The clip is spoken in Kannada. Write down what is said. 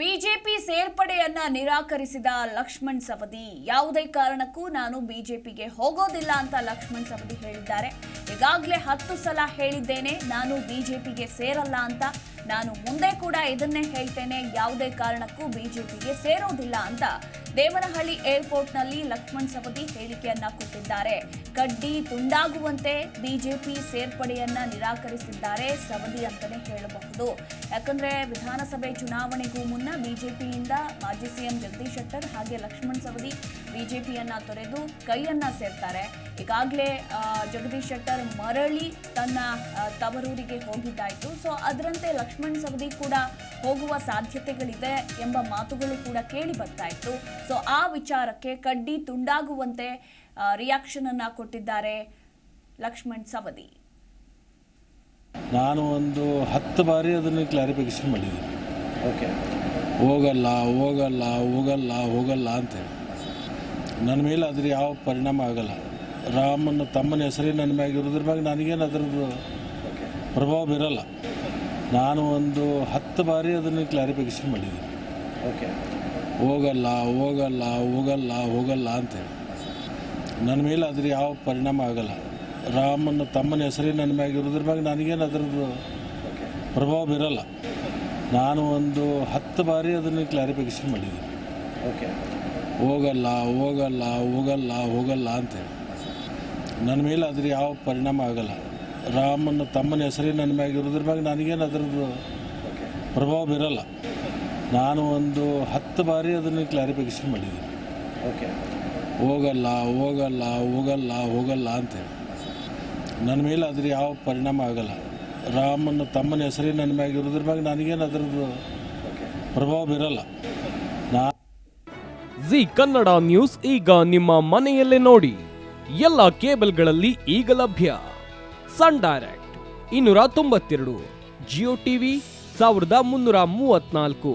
ಬಿಜೆಪಿ ಸೇರ್ಪಡೆಯನ್ನ ನಿರಾಕರಿಸಿದ ಲಕ್ಷ್ಮಣ್ ಸವದಿ. ಯಾವುದೇ ಕಾರಣಕ್ಕೂ ನಾನು ಬಿಜೆಪಿಗೆ ಹೋಗೋದಿಲ್ಲ ಅಂತ ಲಕ್ಷ್ಮಣ್ ಸವದಿ ಹೇಳಿದ್ದಾರೆ. ಈಗಾಗಲೇ ಹತ್ತು ಸಲ ಹೇಳಿದ್ದೇನೆ, ನಾನು ಬಿಜೆಪಿಗೆ ಸೇರಲ್ಲ ಅಂತ. ನಾನು ಮುಂದೆ ಕೂಡ ಇದನ್ನೇ ಹೇಳ್ತೇನೆ, ಯಾವುದೇ ಕಾರಣಕ್ಕೂ ಬಿಜೆಪಿಗೆ ಸೇರೋದಿಲ್ಲ ಅಂತ. ದೇವನಹಳ್ಳಿ ಏರ್ಪೋರ್ಟ್ನಲ್ಲಿ ಲಕ್ಷ್ಮಣ್ ಸವದಿ ಹೇಳಿಕೆಯನ್ನ ಕೊಟ್ಟಿದ್ದಾರೆ. ಕಡ್ಡಿ ತುಂಡಾಗುವಂತೆ ಬಿಜೆಪಿ ಸೇರ್ಪಡೆಯನ್ನ ನಿರಾಕರಿಸಿದ್ದಾರೆ ಸವದಿ ಅಂತಲೇ ಹೇಳಬಹುದು. ಯಾಕಂದ್ರೆ ವಿಧಾನಸಭೆ ಚುನಾವಣೆಗೂ ಮುನ್ನ ಬಿಜೆಪಿಯಿಂದ ಮಾಜಿ ಸಿಎಂ ಜಗದೀಶ್ ಶೆಟ್ಟರ್ ಹಾಗೆ ಲಕ್ಷ್ಮಣ್ ಸವದಿ ಬಿಜೆಪಿಯನ್ನ ತೊರೆದು ಕೈಯನ್ನ ಸೇರ್ತಾರೆ. ಈಗಾಗಲೇ ಜಗದೀಶ್ ಶೆಟ್ಟರ್ ಮರಳಿ ತನ್ನ ತವರೂರಿಗೆ ಹೋಗಿದ್ದಾಯಿತು. ಸೊ, ಅದರಂತೆ ಲಕ್ಷ್ಮಣ್ ಸವದಿ ಕೂಡ ಹೋಗುವ ಸಾಧ್ಯತೆಗಳಿದೆ ಎಂಬ ಮಾತುಗಳು ಕೂಡ ಕೇಳಿ ಬರ್ತಾ ಇತ್ತು. ಸೊ ಆ ವಿಚಾರಕ್ಕೆ ಕಡ್ಡಿ ತುಂಡಾಗುವಂತೆ ರಿಯಾಕ್ಷನ್ ಅನ್ನ ಕೊಟ್ಟಿದ್ದಾರೆ ಲಕ್ಷ್ಮಣ್ ಸವದಿ. ನಾನು ಒಂದು ಹತ್ತು ಬಾರಿ ಅದನ್ನು ಕ್ಲಾರಿಫಿಕೇಶನ್ ಮಾಡಿದ್ದೀನಿ. ಓಕೆ ಹೋಗಲ್ಲ ಹೋಗಲ್ಲ ಹೋಗಲ್ಲ ಹೋಗಲ್ಲ ಅಂತೇಳಿ. ನನ್ನ ಮೇಲೆ ಅದ್ರ ಯಾವ ಪರಿಣಾಮ ಆಗಲ್ಲ. ರಾಮನ ತಮ್ಮನ ಹೆಸರೇ ನನ್ನ ಮ್ಯಾಗ ಇರೋದ್ರ ಮ್ಯಾಗ ನನಗೇನು ಅದರದ್ದು ಪ್ರಭಾವ ಬೀರಲ್ಲ. ನಾನು ಒಂದು ಹತ್ತು ಬಾರಿ ಅದನ್ನು ಕ್ಲಾರಿಫಿಕೇಶನ್ ಮಾಡಿದ್ದೀನಿ. ಓಕೆ ಹೋಗಲ್ಲ ಹೋಗಲ್ಲ ಹೋಗಲ್ಲ ಹೋಗಲ್ಲ ಅಂತೇಳಿ. ನನ್ನ ಮೇಲೆ ಅದ್ರ ಯಾವ ಪರಿಣಾಮ ಆಗಲ್ಲ. ರಾಮನ ತಮ್ಮನ ಹೆಸರೇ ನನ್ನ ಮ್ಯಾಗ ಇರೋದ್ರ ಮ್ಯಾಗ ನನಗೇನು ಅದರದ್ದು ಪ್ರಭಾವ ಬೀರಲ್ಲ. ನಾನು ಒಂದು ಹತ್ತು ಬಾರಿ ಅದನ್ನು ಕ್ಲಾರಿಫಿಕೇಶನ್ ಮಾಡಿದ್ದೀನಿ. ಓಕೆ ಹೋಗಲ್ಲ ಹೋಗಲ್ಲ ಹೋಗಲ್ಲ ಹೋಗಲ್ಲ ಅಂತೇಳಿ. ನನ್ನ ಮೇಲೆ ಅದ್ರ ಯಾವ ಪರಿಣಾಮ ಆಗಲ್ಲ. ರಾಮನ ತಮ್ಮನ ಹೆಸರೇ ನನ್ನ ಮ್ಯಾಗ ಇರೋದ್ರ ಮ್ಯಾಗ ನನಗೇನು ಅದರದ್ದು ಪ್ರಭಾವ ಬೀರಲ್ಲ. ನಾನು ಒಂದು ಹತ್ತು ಬಾರಿ ಅದನ್ನು ಕ್ಲಾರಿಫಿಕೇಶನ್ ಮಾಡಿದ್ದೀನಿ. ಓಕೆ ಹೋಗಲ್ಲ ಹೋಗಲ್ಲ ಹೋಗಲ್ಲ ಹೋಗಲ್ಲ ಅಂತೇಳಿ. ನನ್ನ ಮೇಲೆ ಅದ್ರ ಯಾವ ಪರಿಣಾಮ ಆಗಲ್ಲ. ರಾಮನ ತಮ್ಮನ ಹೆಸರೇ ನನ್ನ ಮ್ಯಾಗ ಇರೋದ್ರ ಮ್ಯಾಗ ನನಗೇನು ಅದರದ್ದು ಪ್ರಭಾವ ಬೀರಲ್ಲ. ನಾ ಜಿ ಕನ್ನಡ ನ್ಯೂಸ್ ಈಗ ನಿಮ್ಮ ಮನೆಯಲ್ಲೇ ನೋಡಿ. ಎಲ್ಲ ಕೇಬಲ್ಗಳಲ್ಲಿ ಈಗ ಲಭ್ಯ. ಸನ್ ಡೈರೆಕ್ಟ್ ಇನ್ನೂರ ತೊಂಬತ್ತೆರಡು ಜಿಯೋ ಟಿವಿ ಸಾವಿರದ ಮುನ್ನೂರ ಮೂವತ್ನಾಲ್ಕು.